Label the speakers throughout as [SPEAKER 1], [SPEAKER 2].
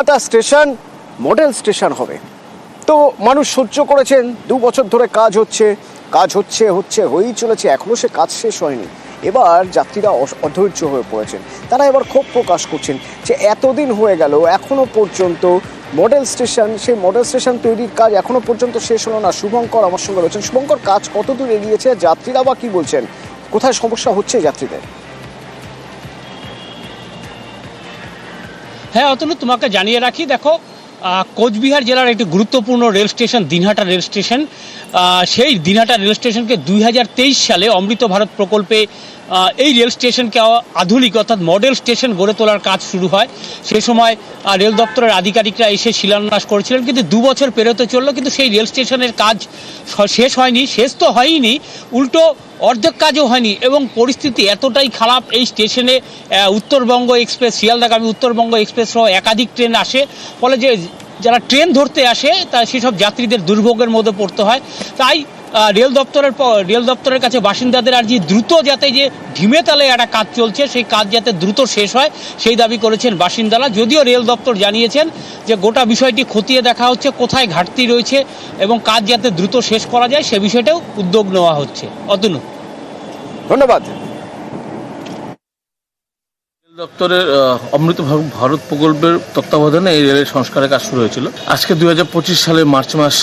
[SPEAKER 1] একটা station, model station হবে। তো মানুষ সহ্য করেছেন, দু বছর ধরে কাজ হচ্ছে কাজ হচ্ছে হচ্ছে, হয়েই চলেছে এখনও সে কাজ শেষ হয়নি। এবার যাত্রীরা অধৈর্য হয়ে পড়েছেন। তারা এবার ক্ষোভ প্রকাশ করছেন যে এতদিন হয়ে গেল, এখনও পর্যন্ত মডেল স্টেশন, সেই মডেল স্টেশন তৈরির কাজ এখনও পর্যন্ত শেষ হলো না। শুভঙ্কর আমার সঙ্গে রয়েছেন। শুভঙ্কর, কাজ কতদূর এগিয়েছে? যাত্রীরা বা কি বলছেন? কোথায় সমস্যা হচ্ছে যাত্রীদের?
[SPEAKER 2] হ্যাঁ অতনু তোমাকে জানিয়ে রাখি, দেখো কোচবিহার জেলার একটি গুরুত্বপূর্ণ rail station, Dinhata rail station. সেই দিনহাটা রেল স্টেশনকে দুই হাজার তেইশ সালে অমৃত ভারত প্রকল্পে এই রেল স্টেশনকে আধুনিক অর্থাৎ মডেল স্টেশন গড়ে তোলার কাজ শুরু হয়। সে সময় রেল দপ্তরের আধিকারিকরা এসে শিলান্যাস করেছিলেন, কিন্তু দু বছর পেরোতে চলল, কিন্তু সেই রেল স্টেশনের কাজ শেষ হয়নি, শেষ তো হয়নি উল্টো অর্ধেক কাজও হয়নি, এবং পরিস্থিতি এতটাই খারাপ এই স্টেশনে উত্তরবঙ্গ এক্সপ্রেস, শিয়ালদাগামী উত্তরবঙ্গ এক্সপ্রেস সহ একাধিক ট্রেন আসে, ফলে যে, যারা ট্রেন ধরতে আসে তা সেসব যাত্রীদের দুর্ভোগের মধ্যে পড়তে হয়। তাই রেল দপ্তরের রেল দপ্তরের কাছে বাসিন্দাদের আর যে দ্রুত যাতে যে ঢিমে তালে একটা কাজ চলছে সেই কাজ যাতে দ্রুত শেষ হয় সেই দাবি করেছেন বাসিন্দারা। যদিও রেল দপ্তর জানিয়েছেন যে গোটা বিষয়টি খতিয়ে দেখা হচ্ছে কোথায় ঘাটতি রয়েছে এবং কাজ যাতে দ্রুত শেষ করা যায় সে বিষয়টাও উদ্যোগ নেওয়া হচ্ছে। অতনু।
[SPEAKER 1] ধন্যবাদ।
[SPEAKER 3] রেল দপ্তরের অমৃত ভারত প্রকল্পের তত্ত্বাবধানে এই রেলের সংস্কারের কাজ শুরু হয়েছিল। আজকে দুই সালের মার্চ মাস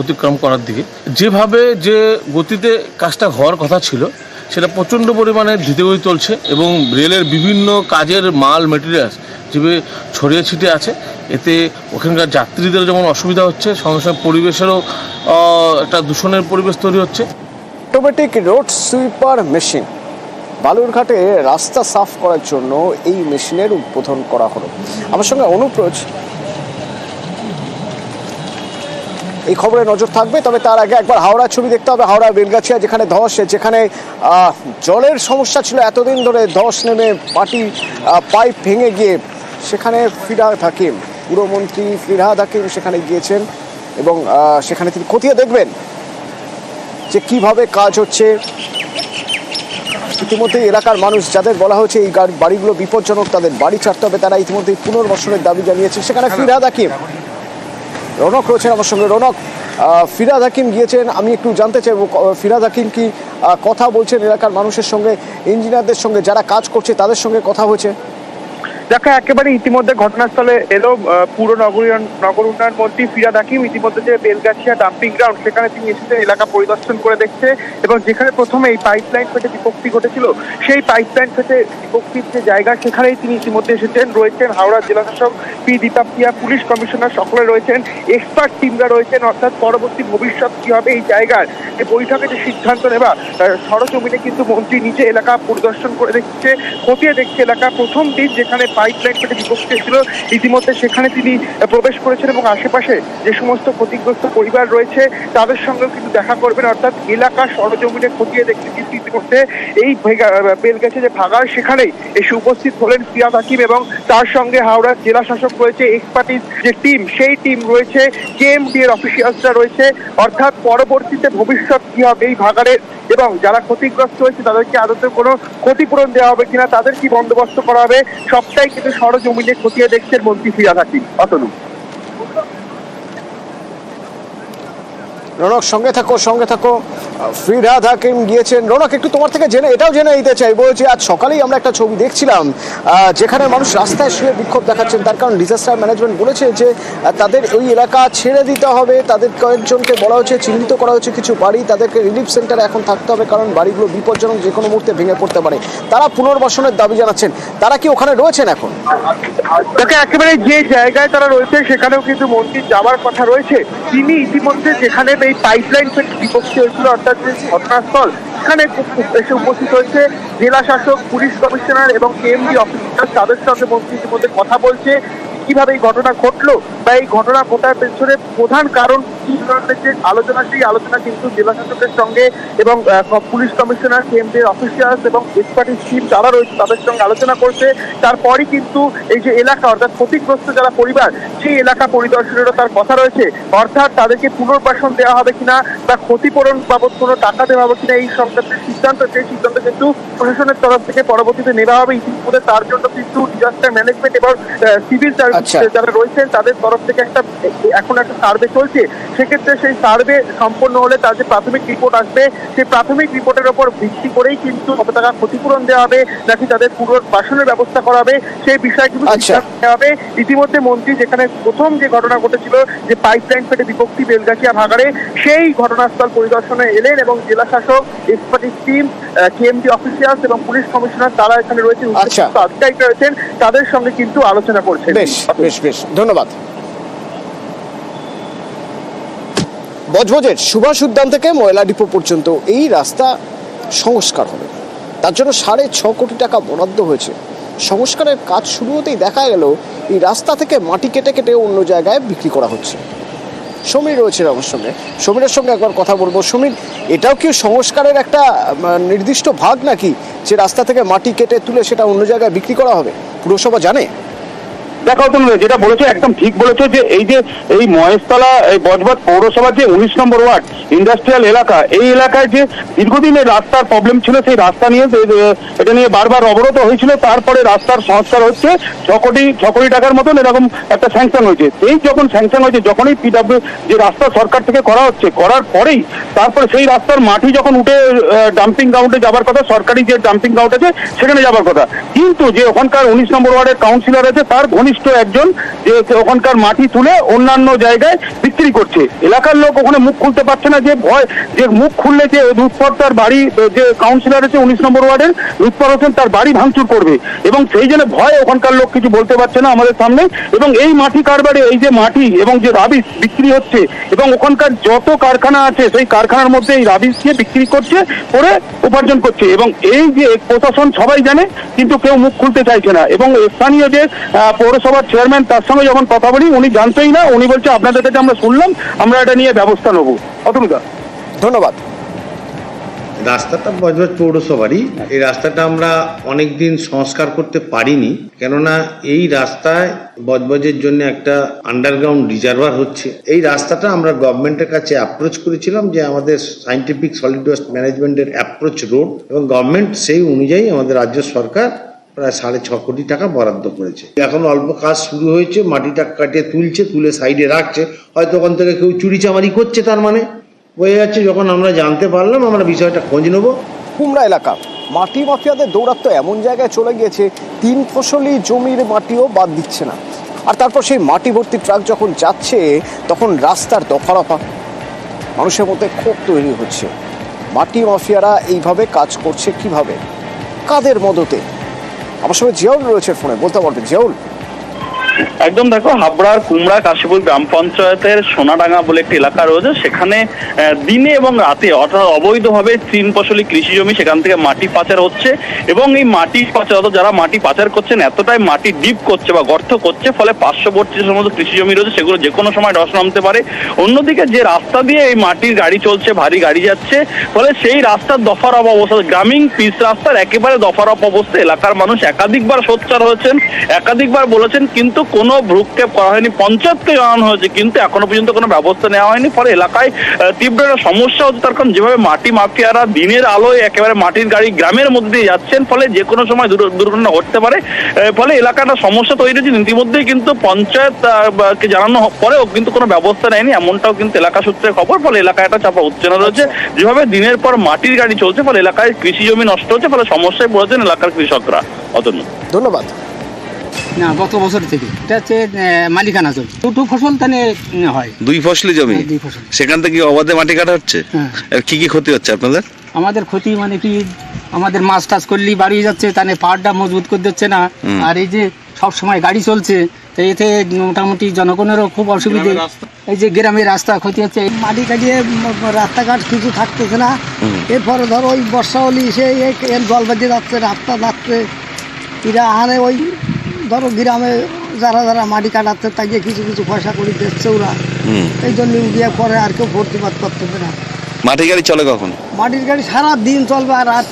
[SPEAKER 3] অতিক্রম করার দিকে। যেভাবে যে গতিতে কাজটা হওয়ার কথা ছিল, সেটা প্রচণ্ড পরিমাণে ধীরগতি চলছে এবং রেলের বিভিন্ন কাজের মাল মেটেরিয়ালস যেভাবে ছড়িয়ে ছিটিয়ে আছে, এতে ওখানকার যাত্রীদের যেমন অসুবিধা হচ্ছে, সঙ্গে সঙ্গে পরিবেশেরও একটা দূষণের পরিবেশ তৈরি হচ্ছে।
[SPEAKER 1] অটোমেটিক রোড সুইপার মেশিন বালুরঘাটে রাস্তা সাফ করার জন্য এই মেশিনের উদ্বোধন করা হলো। আমার সঙ্গে অনুপ্রোচ এই খবরে নজর থাকবে, তবে তার আগে একবার হাওড়ার ছবি দেখতে হবে হাওড়া বেলগাছিয়া যেখানে ধস, যেখানে জলের সমস্যা ছিল এতদিন ধরে ধস নেমে মাটি পাইপ ভেঙে গিয়ে সেখানে ফিরহাদ হাকিম, পুরমন্ত্রী ফিরহাদ হাকিম সেখানে গিয়েছেন এবং সেখানে তিনি খতিয়ে দেখবেন যে কীভাবে কাজ হচ্ছে। ইতিমধ্যে এলাকার মানুষ যাদের বলা হয়েছে এই বাড়িগুলো বিপজ্জনক তাদের বাড়ি ছাড়তে হবে, তারা ইতিমধ্যে পুনর্বাসনের দাবি জানিয়েছে। সেখানে ফিরহাদ হাকিম রনক রয়েছেন আমার সঙ্গে। রনক ফিরাদ হাকিম গিয়েছেন। আমি একটু জানতে চাইব ফিরাজ হাকিম কি কথা বলছেন এলাকার মানুষের সঙ্গে, ইঞ্জিনিয়ারদের সঙ্গে, যারা কাজ করছে তাদের সঙ্গে কথা হয়েছে?
[SPEAKER 4] দেখো, একেবারে ইতিমধ্যে ঘটনাস্থলে এলো পুর নগরীয়ন নগর উন্নয়ন মন্ত্রী ফিরাদ হাকিম ইতিমধ্যে যে বেলগাছিয়া ডাম্পিং গ্রাউন্ড সেখানে তিনি এসেছেন, এলাকা পরিদর্শন করে দেখছে। এবং যেখানে প্রথমে এই পাইপলাইন ফেটে বিপত্তি ঘটেছিল, সেই পাইপলাইন ফেটে বিপত্তির যে জায়গা, সেখানেই তিনি ইতিমধ্যে এসেছেন। রয়েছেন হাওড়া জেলা শাসক পি দীপাপ্রিয়া, পুলিশ কমিশনার সকলে রয়েছেন এক্সপার্ট টিমরা রয়েছেন, অর্থাৎ পরবর্তী ভবিষ্যৎ কি হবে এই জায়গার। এই বৈঠকে যে সিদ্ধান্ত আহ, সরজমিনে কিন্তু মন্ত্রী নিজে এলাকা পরিদর্শন করে দেখছে খতিয়ে দেখছে এলাকা। প্রথম দিন যেখানে পাইপলাইন ফেটে বিপক্ষে ছিল ইতিমধ্যে সেখানে তিনি প্রবেশ করেছেন এবং আশেপাশে যে সমস্ত ক্ষতিগ্রস্ত পরিবার রয়েছে তাদের সঙ্গেও কিন্তু দেখা করবেন। অর্থাৎ এলাকা সরজমিনে খতিয়ে দেখতে কিন্তু ইতিমধ্যে এই আহ, বেলগাছে যে ভাগাড় সেখানেই এসে উপস্থিত হলেন ফিরাদ হাকিম এবং তার সঙ্গে হাওড়ার জেলা শাসক রয়েছে এক্সপার্টিস যে টিম সেই টিম রয়েছে। কেএমডি এর অফিসিয়ালসরা রয়েছে। অর্থাৎ পরবর্তীতে ভবিষ্যৎ কি হবে এই ভাগাড়ের এবং যারা ক্ষতিগ্রস্ত হয়েছে তাদেরকে আদতে কোনো ক্ষতিপূরণ দেওয়া হবে কিনা, তাদের কি বন্দোবস্ত করা হবে, সবটাই কিন্তু সরজমিনে খতিয়ে দেখছেন মন্ত্রী ফিরাদ হাকিম। অতনু।
[SPEAKER 1] রনক, সঙ্গে থাকো সঙ্গে থাকো। ফিরহাদ হাকিম গিয়েছেন। রনক, একটু তোমার থেকে জেনে, এটাও জেনে নিতে চাইব যে আজ সকালেই আমরা একটা ছবি দেখছিলাম যেখানে মানুষ রাস্তায় শুয়ে বিক্ষোভ দেখাচ্ছেন। তার কারণ ডিজাস্টার ম্যানেজমেন্ট বলেছে যে তাদের ওই এলাকা ছেড়ে দিতে হবে। তাদের কয়েকজনকে বলা হচ্ছে চিহ্নিত করা হচ্ছে কিছু বাড়ি। তাদেরকে রিলিফ সেন্টারে এখন থাকতে হবে, কারণ বাড়িগুলো বিপজ্জনক যে কোনো মুহূর্তে ভেঙে পড়তে পারে। তারা পুনর্বাসনের দাবি জানাচ্ছেন। তারা কি ওখানে রয়েছেন এখন?
[SPEAKER 4] দেখে একেবারে যে জায়গায় তারা রয়েছে, সেখানেও কিন্তু মন্ত্রী যাওয়ার কথা রয়েছে। তিনি ইতিমধ্যে যেখানে পাইপলাইন বিপক্ষে হয়েছিল অর্থাৎ যে ঘটনাস্থল সেখানে এসে উপস্থিত হয়েছে। জেলা শাসক, পুলিশ কমিশনার এবং কেএমডি অফিসার তাদের সঙ্গে মন্ত্রী ইতিমধ্যে কথা বলছে। কীভাবে এই ঘটনা ঘটলো বা এই ঘটনা ঘটার পেছনে প্রধান কারণ ধরনের যে আলোচনা সেই আলোচনা কিন্তু জেলা শাসকের সঙ্গে এবং পুলিশ কমিশনার কেন্দ্রের অফিসিয়ালস এবং এক্সপার্টিস টিম যারা রয়েছে তাদের সঙ্গে আলোচনা করছে। তারপরই কিন্তু এই যে এলাকা অর্থাৎ ক্ষতিগ্রস্ত যারা পরিবার সেই এলাকা পরিদর্শনেরও তার কথা রয়েছে। অর্থাৎ তাদেরকে পুনর্বাসন দেওয়া হবে কিনা বা ক্ষতিপূরণ বাবদ কোনো টাকা দেওয়া হবে কিনা এই সংক্রান্ত সিদ্ধান্ত সেই সিদ্ধান্ত কিন্তু প্রশাসনের তরফ থেকে পরবর্তীতে নেওয়া হবে। ইতিমধ্যে তার জন্য কিন্তু ডিজাস্টার ম্যানেজমেন্ট এবং সিভিল সার্ভিস
[SPEAKER 1] আচ্ছা।
[SPEAKER 4] যারা রয়েছেন তাদের তরফ থেকে একটা এখন একটা সার্ভে চলছে। সেক্ষেত্রে সেই সার্ভে সম্পন্ন হলে তার যে প্রাথমিক রিপোর্ট আসবে সেই প্রাথমিক রিপোর্টের ওপর ভিত্তি করেই কিন্তু কত টাকা ক্ষতিপূরণ দেওয়া হবে নাকি তাদের পুনর্বাসনের ব্যবস্থা করা হবে সেই বিষয়ে কিন্তু
[SPEAKER 1] আচ্ছা।
[SPEAKER 4] সিদ্ধান্ত নেওয়া হবে। ইতিমধ্যে মন্ত্রী যেখানে প্রথম যে ঘটনা ঘটেছিল যে পাইপলাইন ফেটে বিভক্তি বেলগাছিয়া ভাগাড়ে সেই ঘটনাস্থল পরিদর্শনে এলেন এবং জেলা শাসক এক্সপার্টিস টিম কেএমডি অফিসিয়ালস এবং পুলিশ কমিশনার তারা এখানে রয়েছেন
[SPEAKER 1] আচ্ছা।
[SPEAKER 4] আধিকারিকরা রয়েছেন তাদের সঙ্গে কিন্তু আলোচনা করছেন।
[SPEAKER 1] বেশ বেশ বেশ। ধন্যবাদ। বজবজের সুভাষ উদ্যান থেকে ময়লা ডিপো পর্যন্ত এই রাস্তা সংস্কার হবে। তার জন্য সাড়ে ছ কোটি টাকা বরাদ্দ হয়েছে। সংস্কারের কাজ শুরু হতেই দেখা গেল, এই রাস্তা থেকে মাটি কেটে কেটে অন্য জায়গায় বিক্রি করা হচ্ছে। সমীর রয়েছে আমার সঙ্গে। সমীরের সঙ্গে একবার কথা বলব। সমীর, এটাও কি সংস্কারের একটা নির্দিষ্ট ভাগ নাকি? যে রাস্তা থেকে মাটি কেটে তুলে সেটা অন্য জায়গায় বিক্রি করা হবে? পুরসভা জানে?
[SPEAKER 5] দেখো তুমি, যেটা বলেছ, একদম ঠিক বলেছ যে এই যে এই মহেশতলা, এই বজবজ পৌরসভার যে উনিশ নম্বর ওয়ার্ড ইন্ডাস্ট্রিয়াল এলাকা, এই এলাকায় যে দীর্ঘদিনের রাস্তার প্রবলেম ছিল, সেই রাস্তা নিয়ে এটা নিয়ে বারবার অবরোধ হয়েছিল, তারপরে রাস্তার সংস্কার হচ্ছে ছ কোটি ছ কোটি টাকার মতন এরকম একটা স্যাংশন হয়েছে। এই যখন স্যাংশন হয়েছে, যখনই পিডব্লিউ যে রাস্তা সরকার থেকে করা হচ্ছে, করার পরেই তারপরে সেই রাস্তার মাটি যখন উঠে ডাম্পিং গ্রাউন্ডে যাবার কথা, সরকারি যে ডাম্পিং গ্রাউন্ড আছে, সেখানে যাবার কথা। কিন্তু যে ওখানকার উনিশ নম্বর ওয়ার্ডের কাউন্সিলর আছে, তার ঘনিষ্ঠ একজন যে ওখানকার মাটি তুলে অন্যান্য জায়গায় বিক্রি করছে। এলাকার লোক ওখানে মুখ খুলতে পারছে না যে ভয় যে মুখ খুললে যে লুৎফর তার বাড়ি যে কাউন্সিলর আছে উনিশ নম্বর ওয়ার্ডের লুৎফর হোসেন তার বাড়ি ভাঙচুর করবে। এবং সেই জন্য ভয় ওখানকার লোক কিছু বলতে পারছে না আমাদের সামনে। এবং এই মাটি কারবারে এই যে মাটি এবং যে রাবিশ বিক্রি হচ্ছে এবং ওখানকার যত কারখানা আছে সেই কারখানার মধ্যে এই রাবিশ দিয়ে বিক্রি করছে করে উপার্জন করছে। এবং এই যে প্রশাসন সবাই জানে কিন্তু কেউ মুখ খুলতে চাইছে না। এবং স্থানীয় যে আহ, পৌরসভার চেয়ারম্যান তার সঙ্গে যখন কথা বলি উনি জানতেই না উনি বলছে আপনাদের কাছে আমরা শুনলাম আমরা এটা নিয়ে ব্যবস্থা নেব। অতমিতা
[SPEAKER 1] ধন্যবাদ।
[SPEAKER 6] রাস্তাটা বজবজ পৌরসভারই। এই রাস্তাটা আমরা অনেক দিন সংস্কার করতে পারিনি কেননা এই রাস্তায় বজবজের জন্য একটা আন্ডারগ্রাউন্ড রিজার্ভার হচ্ছে। এই রাস্তাটা আমরা গভর্নমেন্টের কাছে অ্যাপ্রোচ করেছিলাম যে আমাদের সাইন্টিফিক সলিড ওয়েস্ট ম্যানেজমেন্টের অ্যাপ্রোচ রোড এবং গভর্নমেন্ট সেই অনুযায়ী আমাদের রাজ্য সরকার প্রায় সাড়ে ছ কোটি টাকা বরাদ্দ করেছে। এখন অল্প কাজ শুরু হয়েছে, মাটিটা কাটিয়ে তুলছে, তুলে সাইডে রাখছে। হয়তো ওখান থেকে কেউ চুরি চামারি করছে তার মানে। বোঝা যাচ্ছে যখন আমরা জানতে পারলাম, আমরা বিষয়টা খোঁজ নেব।
[SPEAKER 1] কুমড়া এলাকা, মাটি মাফিয়াদের দৌরাত্ম এমন জায়গায় চলে গিয়েছে, তিন ফসলি জমির মাটিও বাদ দিচ্ছে না। আর তারপর সেই মাটি ভর্তি ট্রাক যখন যাচ্ছে, তখন রাস্তার দফারফা। মানুষের মধ্যে ক্ষোভ তৈরি হচ্ছে। মাটি মাফিয়ারা এইভাবে কাজ করছে কীভাবে? কাদের মদতে? আমার সঙ্গে জিয়াউল রয়েছে ফোনে বলতে পারবেন জিয়াউল?
[SPEAKER 7] একদম দেখো, হাবড়ার কুমড়া কাশীপুর গ্রাম পঞ্চায়েতের সোনাডাঙ্গা বলে একটি এলাকা রয়েছে, সেখানে দিনে এবং রাতে অর্থাৎ অবৈধভাবে তিন ফসলি কৃষি জমি সেখান থেকে মাটি পাচার হচ্ছে এবং এই মাটি পাচার, অর্থাৎ যারা মাটি পাচার করছেন, এতটাই মাটি ডিপ করছে বা গর্ত করছে, ফলে পার্শ্ববর্তী যে সমস্ত কৃষি জমি রয়েছে, সেগুলো যে কোনো সময় ধস নামতে পারে। অন্যদিকে যে রাস্তা দিয়ে এই মাটির গাড়ি চলছে, ভারী গাড়ি যাচ্ছে, ফলে সেই রাস্তার দফার অব অবস্থা, গ্রামীণ পিচ রাস্তার একেবারে দফার অব অবস্থা, এলাকার মানুষ একাধিকবার সোচ্চার হয়েছেন, একাধিকবার বলেছেন, কিন্তু কোনো ভ্রুক্ষেপ করা হয়নি। পঞ্চায়েতকে জানানো হয়েছে কিন্তু এখনও পর্যন্ত কোনো ব্যবস্থা নেওয়া হয়নি। ফলে এলাকায় তীব্র একটা সমস্যা হচ্ছে। তার কারণ যেভাবে মাটি মাফিয়ারা দিনের আলোয় একেবারে মাটির গাড়ি গ্রামের মধ্যে দিয়ে যাচ্ছেন ফলে যে কোনো সময় দুর্ঘটনা ঘটতে পারে। ফলে এলাকাটা সমস্যা তৈরি হয়েছে। ইতিমধ্যেই কিন্তু পঞ্চায়েত কে জানানো পরেও কিন্তু কোনো ব্যবস্থা নেয়নি। এমনটাও কিন্তু এলাকা সূত্রে খবর। ফলে এলাকায় একটা চাপা উত্তেজনা রয়েছে। যেভাবে দিনের পর মাটির গাড়ি চলছে ফলে এলাকায় কৃষি জমি নষ্ট হচ্ছে ফলে সমস্যায় পড়েছেন এলাকার কৃষকরা। অতন্য
[SPEAKER 1] ধন্যবাদ।
[SPEAKER 8] না গত বছর থেকে। এটা হচ্ছে মালিকানা জমি। দুটো ফসল তাহলে হয়।
[SPEAKER 9] দুই ফসলি জমি?
[SPEAKER 8] হ্যাঁ, দুই ফসল।
[SPEAKER 9] সেখান থেকে অবাধে মাটি কাটা হচ্ছে?
[SPEAKER 8] হ্যাঁ।
[SPEAKER 9] আর কি কি ক্ষতি হচ্ছে আপনাদের?
[SPEAKER 8] আমাদের ক্ষতি মানে কি আমাদের মাছ টাছ করলেই বাড়ি যাচ্ছে তাহলে পাহাড়টা মজবুত করে দিচ্ছে না। আর এই যে সব সময় গাড়ি চলছে তো এতে মোটামুটি জনগণেরও খুব অসুবিধে। এই যে গ্রামের রাস্তা ক্ষতি হচ্ছে এই
[SPEAKER 10] মাটি কাটিয়ে রাস্তাঘাট কিছু থাকতেছে না। এরপরে ধরো ওই বর্ষা হলি সে জল বেঁধে যাচ্ছে রাস্তা যাচ্ছে এরা আহারে ওই ধরো গ্রামে যারা যারা মাটি কাটাচ্ছে তাকে কিছু কিছু পয়সা করে দিচ্ছে ওরা।
[SPEAKER 9] হুম।
[SPEAKER 10] এই জন্য গিয়ে পরে আর কেউ প্রতিবাদ করতে না।
[SPEAKER 9] মাটির গাড়ি চলে কখন?
[SPEAKER 10] মাটির গাড়ি সারা দিন চলবে আর রাত